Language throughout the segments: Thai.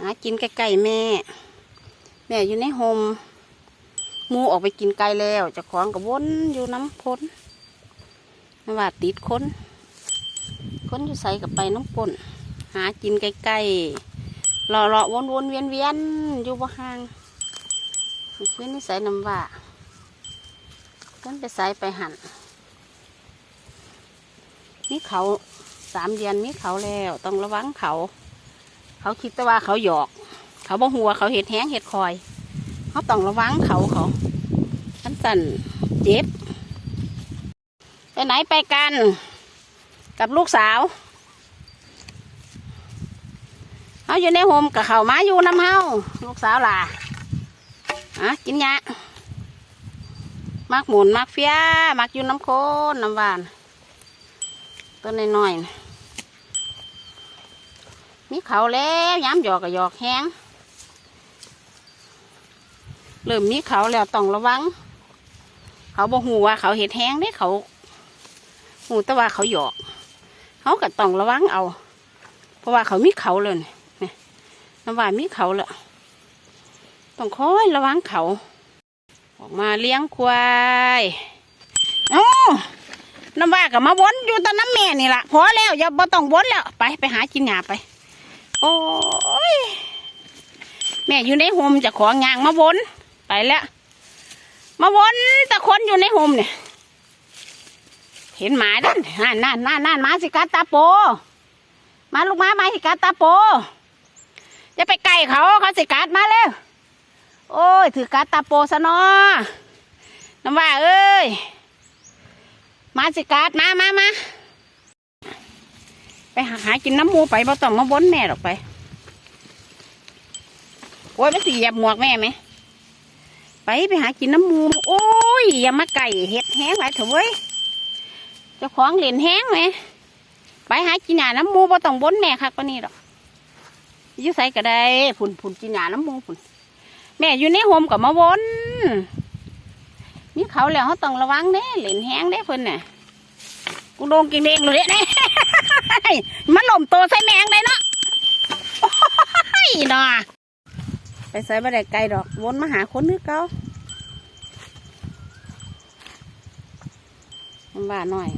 หากินใกล้ๆแม่ แม่อยู่ในโฮมมูออกไปกินไกลแล้วจะของกับวนอยู่น้ำพ้นไม่ว่าติดค้น ค้นอยู่ใส่กับไปน้ำปนหากินใกล้ๆรอรอวนวนๆเวียนเวียนๆอยู่บ่ห่างขึ้นนี่ใส่น้ำว่าขึ้นไปใส่ไปหันนี่เขาสามเดือนมีเขาแล้วต้องระวังเขา เขาคิดแต่ว่าเขาหยอก เขาบ่หัวเขาเห็ดแห้งเห็ดคอย เขาต้องระวังเขาเขาขันสั่นเจ็บ ไปไหนไปกัน กับลูกสาวเขาอยู่ในโฮมกับเขามาอยู่น้ำเฮาลูกสาวล่ะอะกินยะมักหมุนมักเฟียมักอยู่น้ำโคนน้ำหวาน ต้นน้อยๆ มีเขาแล้วย้ำหยอกกับหยอกแห้งเริ่มมีเขาแล้วต้องระวัง เขาบอกหูว่าเขาเห็ดแห้งได้เขาหูแต่ว่าเขาหยอก เขาก็ต้องระวังเอา เพราะว่าเขามีเขาเลยนี่น้ำว่ามีเขาแล้วต้องคอยระวังเขา ออกมาเลี้ยงควายโอ้น้ำว่ากับมาวนอยู่ตอนน้ำแม่นี่ละพอแล้วอย่าบ่ต้องวนแล้วไปไปหากินหญ้าไป โอ้ย แม่อยู่ในโฮมจะของยางมาวนไปแล้ว มาวนตะคนอยู่ในโฮมเนี่ย เห็นหมาด้านนั่นนั่นนั่นนั่นหมาสิกัดตาโป มาลูกหมามาสิกัดตาโปอย่าไปไกลเขาเขาสิกัดมาเลยโอ้ย ถือกัดตาโปซะเนาะน้ำว่าเอ้ย มาสิกัดมามามา หาหากินน้ำมูไปบ่ต้องมาวนแม่หรอกไปโอ้ยไม่สิหยียบหมวกแม่ไหมไปไปหากินน้ำมูโอ้ยอย่ามาไก่เห็ดแห้งไว้เถอะเว้ยเจ้าของเหรียญแห้งไหมไปหากินหญ้าน้ำมูบ่ต้องบนแม่คักปานนี้ดอกยุ่ใส่ก็ได้ผุนผุนกินหญ้าน้ำมูผุนแม่อยู่ในโฮมกับมาวนนี่เขาแล้วเขาต้องระวังเด้เหรียญแห้งเด้เพิ่นน่ะกูโดนกินเองเลยเนี่ย มันหล่มโตใส่แมงได้เนาะโอ้น่ะไปใส่บะได้ไกลดอกวนมาหาคนนึกเก่าลำบากหน่อย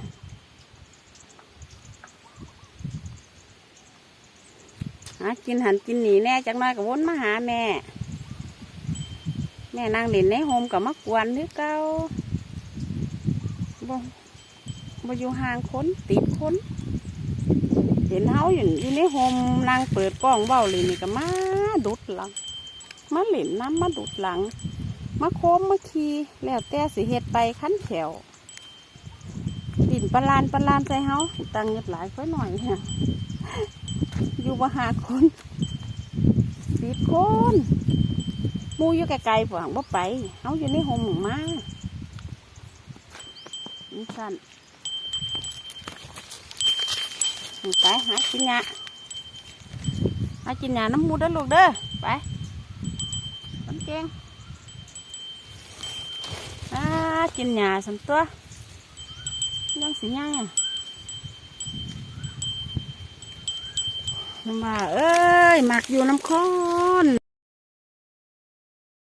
หากินหันกินหนีแน่จังน้อยกับวนมาหาแม่ แม่นั่งเล่นในโฮมกับมากวนนึกเก่าบ่บ่อยู่ห่างคนติดคน เห็นเฮาอยู่อยู่ในโฮมนางเปิดกล้องเบ้าเลยนี่ก็มาดุดหลัง มาเหล่นน้ำมาดูดหลัง มาโค้มมาขี่แล้วแต่สิเฮ็ดไปขั้นแถวดินปลาลานปลาลานใส่เฮาตังเงิดหลายค่อยหน่อยเนี่ยอยู่บ่หาคนปิดคนมูอยู่ไกลๆฝั่งบ่ไปเฮาอยู่ในโฮมหมูมานี่สั่น นี่ไปหากินหญ้าหากินหญ้าน้ำหมูเด้อลูกเด้อไปค